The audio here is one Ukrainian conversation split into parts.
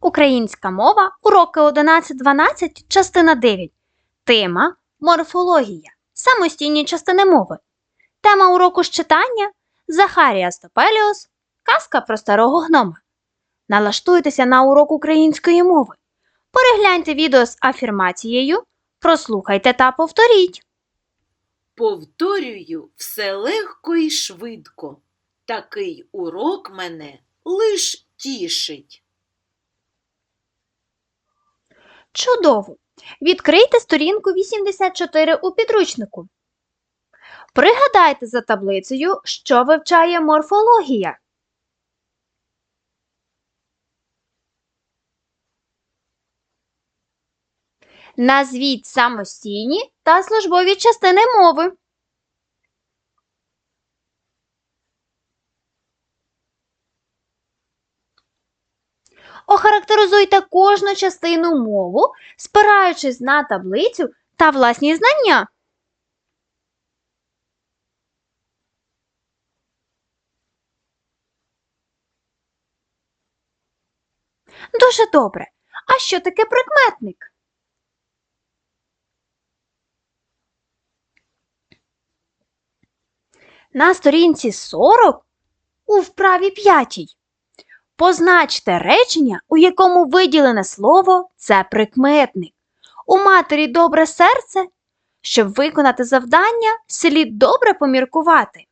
Українська мова, уроки 11-12, частина 9. Тема Морфологія. Самостійні частини мови. Тема уроку з читання Захарія Стопеліус. Казка про старого гнома. Налаштуйтеся на урок української мови. Перегляньте відео з афірмацією, прослухайте та повторіть. Повторюю все легко і швидко. Такий урок мене лиш тішить. Чудово! Відкрийте сторінку 84 у підручнику. Пригадайте за таблицею, що вивчає морфологія. Назвіть самостійні та службові частини мови. Охарактеризуйте кожну частину мову, спираючись на таблицю та власні знання. Дуже добре. А що таке прикметник? На сторінці 40 у вправі 5 Позначте речення, у якому виділене слово це прикметник. У матері добре серце. Щоб виконати завдання, слід добре поміркувати.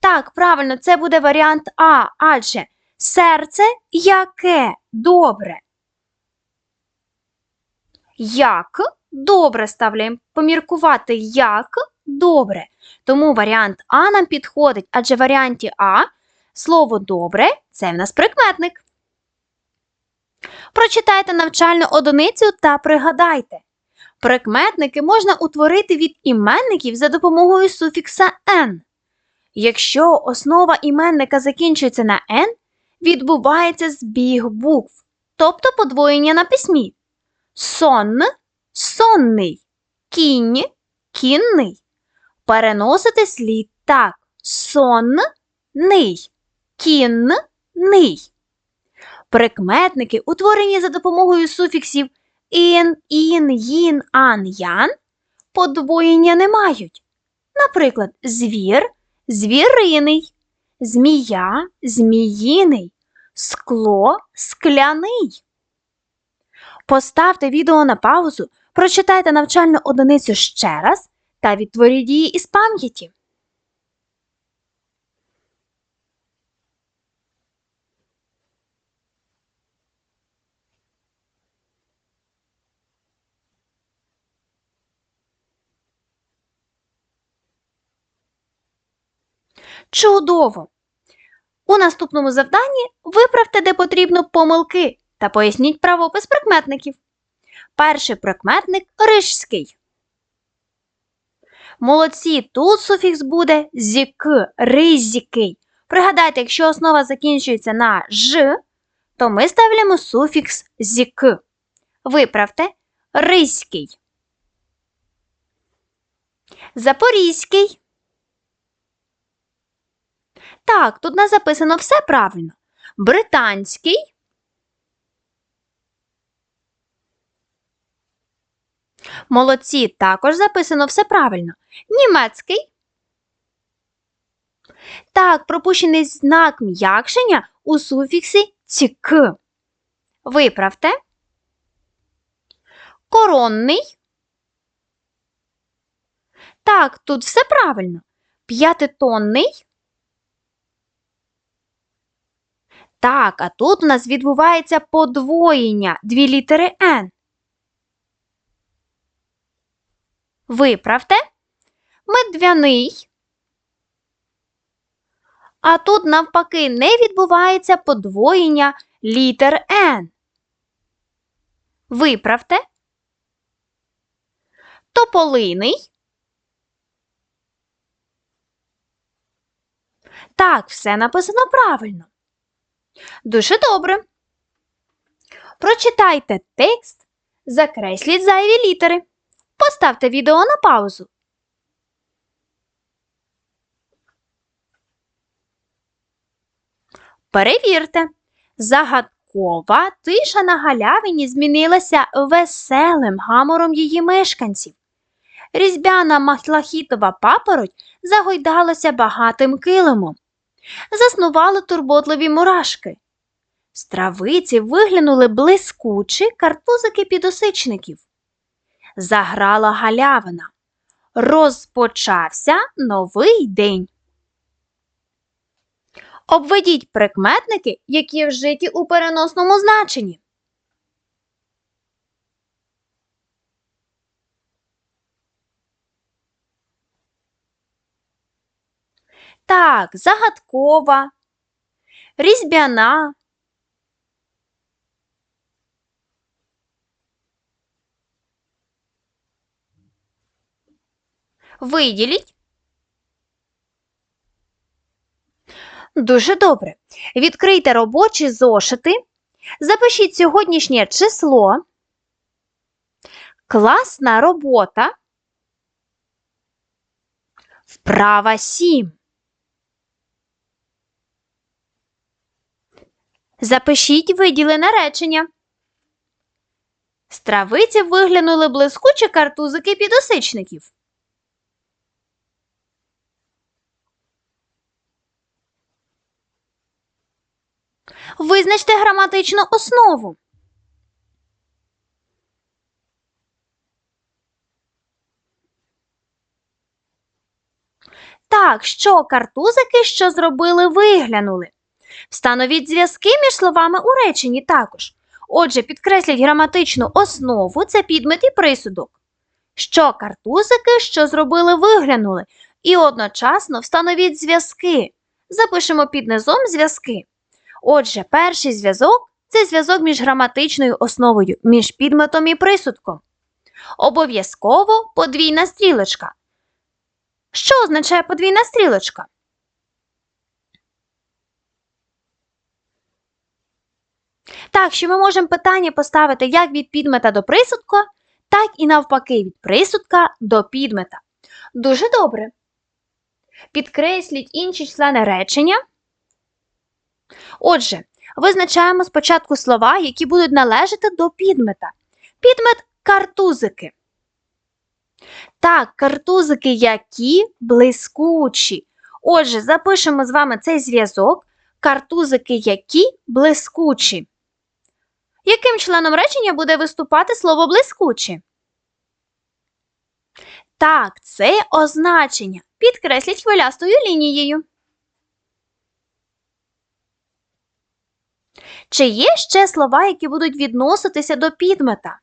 Так, правильно, це буде варіант А, адже серце яке добре. Як добре ставляємо поміркувати як добре. Тому варіант А нам підходить, адже в варіанті А слово добре це в нас прикметник. Прочитайте навчальну одиницю та пригадайте. Прикметники можна утворити від іменників за допомогою суфікса «н». Якщо основа іменника закінчується на «н», відбувається збіг букв, тобто подвоєння на письмі. Сон сонний, кінь кінний. Переносити слід так. Сонний, кінний. Прикметники, утворені за допомогою суфіксів ін, ін, їн, ан, ян, подвоєння не мають. Наприклад, звір звіриний, змія зміїний, скло скляний. Поставте відео на паузу, прочитайте навчальну одиницю ще раз та відтворіть її із пам'яті. Чудово! У наступному завданні виправте, де потрібно помилки та поясніть правопис прикметників. Перший прикметник рижський. Молодці, тут суфікс буде зік, ризікий. Пригадайте, якщо основа закінчується на ж, то ми ставляємо суфікс зік. Виправте ризький. Запорізький. Так, тут нас записано все правильно. Британський. Молодці, також записано все правильно. Німецький. Так, пропущений знак м'якшення у суфіксі цік. Виправте. Коронний. Так, тут все правильно. П'ятитонний. Так, а тут у нас відбувається подвоєння дві літери Н. Виправте. Медвяний. А тут, навпаки, не відбувається подвоєння літер Н. Виправте. Тополиний. Так, все написано правильно. Дуже добре. Прочитайте текст, закресліть зайві літери. Поставте відео на паузу. Перевірте. Загадкова тиша на галявині змінилася веселим гамором її мешканців. Різьбяна махлахітова папороть загойдалася багатим килимом. Заснували турботливі мурашки. З травиці виглянули блискучі картузики підосичників. Заграла галявина. Розпочався новий день. Обведіть прикметники, які вжиті у переносному значенні. Так, загадкова, різьбяна. Виділіть. Дуже добре. Відкрийте робочі зошити. Запишіть сьогоднішнє число. Класна робота. Вправа 7. Запишіть виділене речення. З травиці виглянули блискучі картузики підосичників. Визначте граматичну основу. Так, що картузики, що зробили, виглянули. Встановіть зв'язки між словами у реченні також. Отже, підкресліть граматичну основу це підмет і присудок. Що картузики, що зробили, виглянули. І одночасно встановіть зв'язки. Запишемо під низом зв'язки. Отже, перший зв'язок це зв'язок між граматичною основою, між підметом і присудком. Обов'язково подвійна стрілочка. Що означає подвійна стрілочка? Так, що ми можемо питання поставити як від підмета до присудка, так і навпаки від присудка до підмета. Дуже добре. Підкресліть інші члени речення. Отже, визначаємо спочатку слова, які будуть належати до підмета. Підмет картузики. Так, картузики які блискучі. Отже, запишемо з вами цей зв'язок. Картузики які блискучі. Яким членом речення буде виступати слово блискучі? Так, це означення. Підкресліть хвилястою лінією. Чи є ще слова, які будуть відноситися до підмета?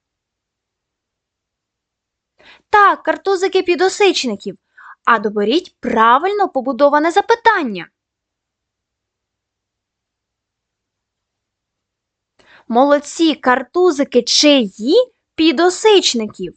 Так, картузики підосичників. А доберіть правильно побудоване запитання. Молодці картузики чиї підосичників.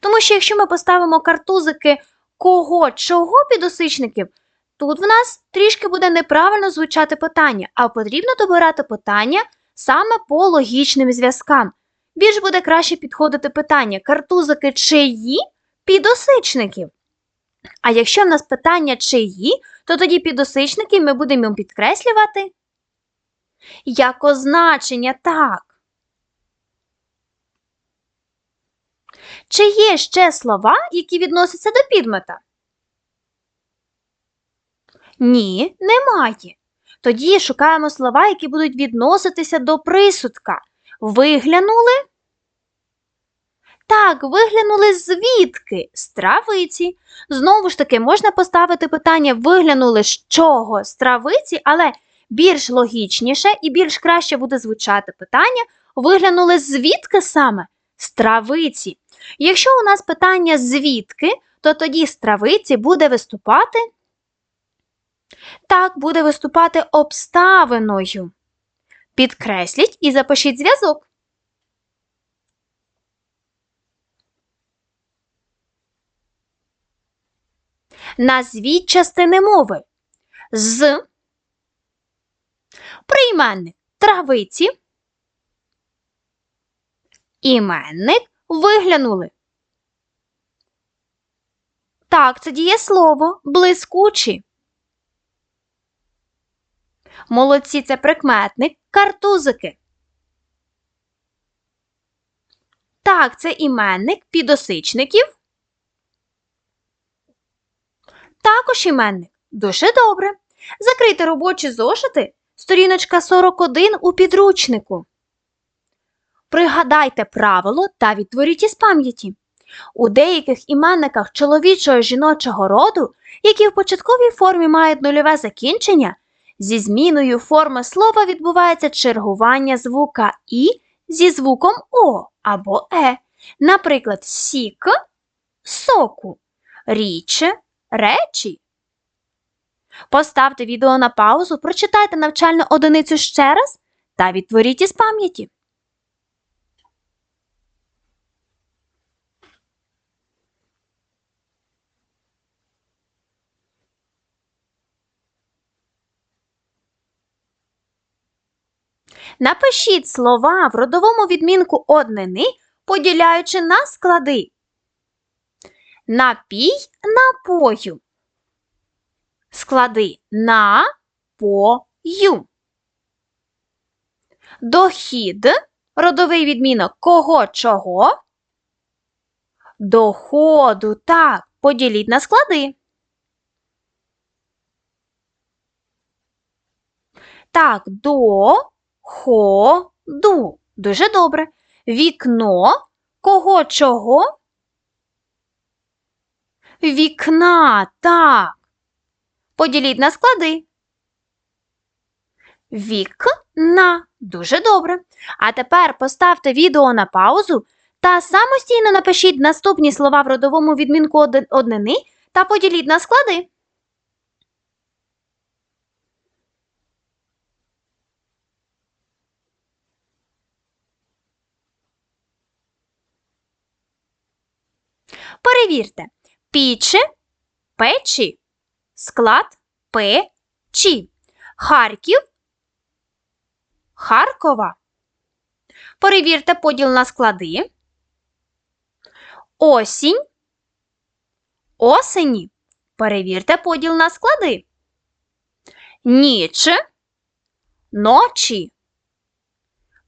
Тому що якщо ми поставимо картузики кого, чого підосичників, тут в нас трішки буде неправильно звучати питання, а потрібно добирати питання саме по логічним зв'язкам. Більш буде краще підходити питання картузики чиї підосичників. А якщо в нас питання чиї, то тоді підосичники ми будемо підкреслювати як означення так. Чи є ще слова, які відносяться до підмета? Ні, немає. Тоді шукаємо слова, які будуть відноситися до присудка. Виглянули? Так, виглянули звідки? З травиці. Знову ж таки, можна поставити питання виглянули з чого? З травиці, але більш логічніше і більш краще буде звучати питання виглянули звідки саме? З травиці. Якщо у нас питання звідки, то тоді з травиці буде виступати. Так, буде виступати обставиною. Підкресліть і запишіть зв'язок. Назвіть частини мови з прийменник травиці, іменник виглянули. Так, це дієслово блискучі. Молодці це прикметник, картузики. Так, це іменник підосичників. Також іменник. Дуже добре. Закрийте робочі зошити. Сторіночка 41 у підручнику. Пригадайте правило та відтворіть із пам'яті. У деяких іменниках чоловічого жіночого роду, які в початковій формі мають нульове закінчення, зі зміною форми слова відбувається чергування звука І зі звуком О або Е. Наприклад, сік соку, річ речі. Поставте відео на паузу, прочитайте навчальну одиницю ще раз та відтворіть із пам'яті. Напишіть слова в родовому відмінку однини, поділяючи на склади. Напій напою. Склади на пою. Дохід родовий відмінок кого чого. Доходу. Так, поділіть на склади. Так, до ходу. Дуже добре. Вікно кого чого? Вікна. Так. Поділіть на склади. Вікна. Дуже добре. А тепер поставте відео на паузу та самостійно напишіть наступні слова в родовому відмінку однини та поділіть на склади. Перевірте. Піче, печі, склад печі. Харків, Харкова. Перевірте поділ на склади. Осінь, осені. Перевірте поділ на склади. Ніч, ночі.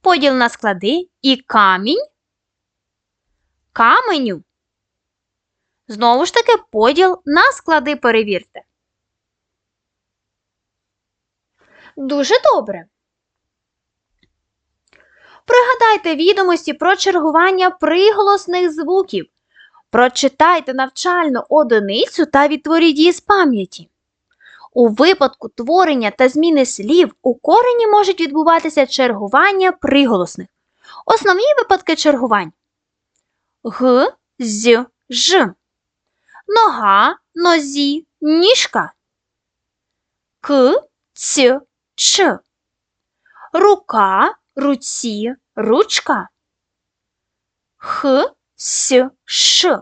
Поділ на склади і камінь, каменю. Знову ж таки, поділ на склади перевірте. Дуже добре. Пригадайте відомості про чергування приголосних звуків. Прочитайте навчальну одиницю та відтворіть її з пам'яті. У випадку творення та зміни слів у корені можуть відбуватися чергування приголосних. Основні випадки чергувань г, з, ж. Нога, нозі, ніжка. К, ц, ч. Рука, руці, ручка. Х, с, ш.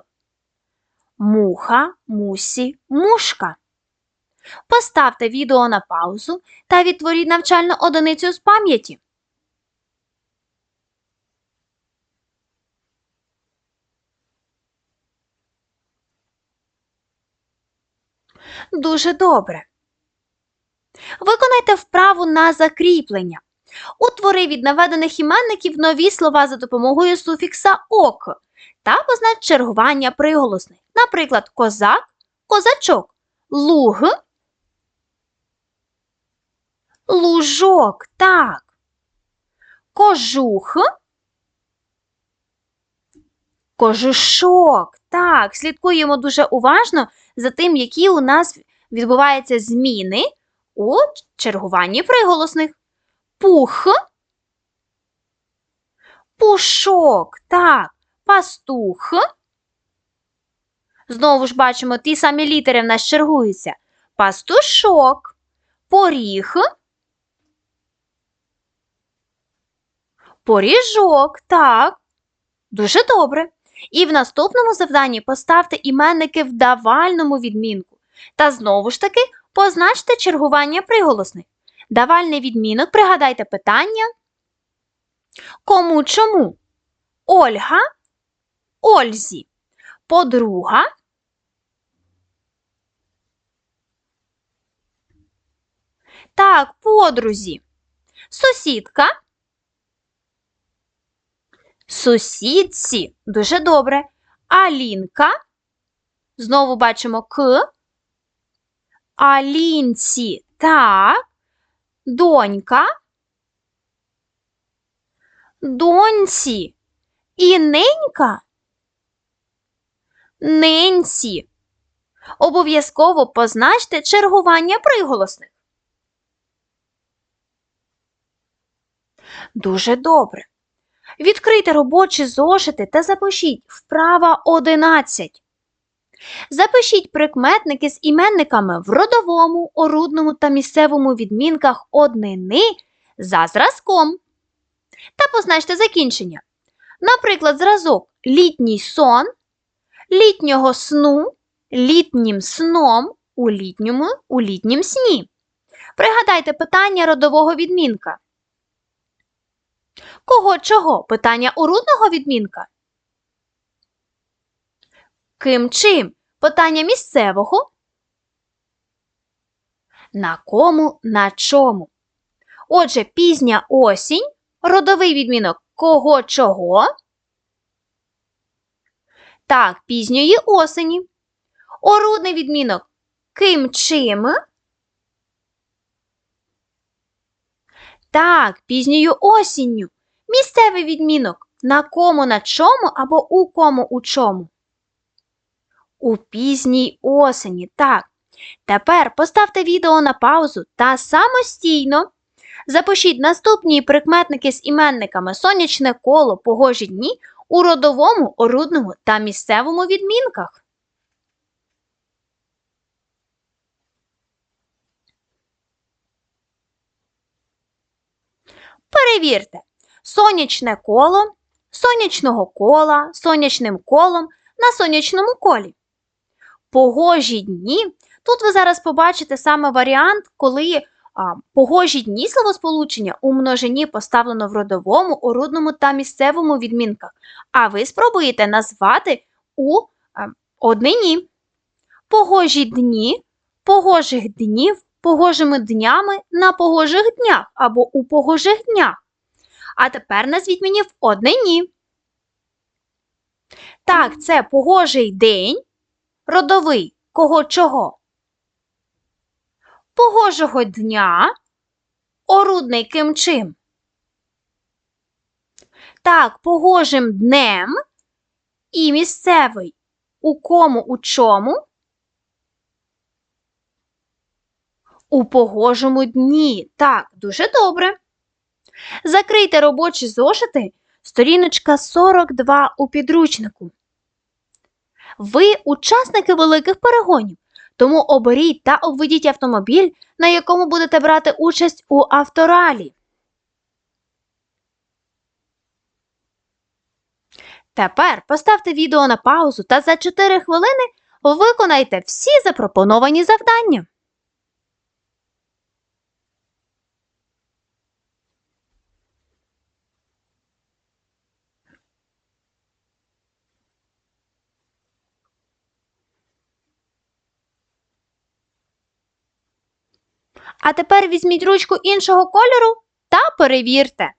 Муха, мусі, мушка. Поставте відео на паузу та відтворіть навчальну одиницю з пам'яті. Дуже добре. Виконайте вправу на закріплення. Утвори від наведених іменників нові слова за допомогою суфікса ок та познач чергування приголосних. Наприклад, козак, козачок, луг, лужок, так. Кожух, кожушок, так. Слідкуємо дуже уважно за тим, які у нас відбуваються зміни у чергуванні приголосних. Пух, пушок, так, пастух. Знову ж бачимо, ті самі літери в нас чергуються. Пастушок, поріг, поріжок, так. Дуже добре. І в наступному завданні поставте іменники в давальному відмінку. Та знову ж таки позначте чергування приголосних. Давальний відмінок, пригадайте питання. Кому чому? Ольга, Ользі. Подруга. Так, подрузі. Сусідка. Сусідці. Дуже добре. Алінка. Знову бачимо к. Алінці. Так. Донька. Доньці. І ненька. Ненці. Обов'язково позначте чергування приголосних. Дуже добре. Відкрийте робочі зошити та запишіть вправа 11. Запишіть прикметники з іменниками в родовому, орудному та місцевому відмінках однини за зразком. Та позначте закінчення. Наприклад, зразок літній сон, літнього сну, літнім сном, у літньому, у літнім сні. Пригадайте питання родового відмінка. Кого чого? Питання урудного відмінка. Ким чим? Питання місцевого. На кому, на чому. Отже, пізня осінь, родовий відмінок кого чого. Так, пізньої осені. Орудний відмінок ким чим. Так, пізньою осінню. Місцевий відмінок на кому на чому або у кому у чому. У пізній осені. Так. Тепер поставте відео на паузу та самостійно запишіть наступні прикметники з іменниками сонячне коло, погожі дні у родовому, орудному та місцевому відмінках. Перевірте. Сонячне коло, сонячного кола, сонячним колом на сонячному колі. Погожі дні. Тут ви зараз побачите саме варіант, коли а, погожі дні словосполучення у множині поставлено в родовому, орудному та місцевому відмінках. А ви спробуєте назвати у а, однині. Погожі дні, погожих днів, погожими днями на погожих днях або у погожих днях. А тепер назвіть мені в однині. Так, це погожий день, родовий кого чого. Погожого дня, орудний ким чим. Так, погожим днем і місцевий у кому у чому. У погожому дні. Так, дуже добре. Закрийте робочі зошити, сторіночка 42 у підручнику. Ви учасники великих перегонів, тому оберіть та обведіть автомобіль, на якому будете брати участь у авторалі. Тепер поставте відео на паузу та за 4 хвилини виконайте всі запропоновані завдання. А тепер візьміть ручку іншого кольору та перевірте.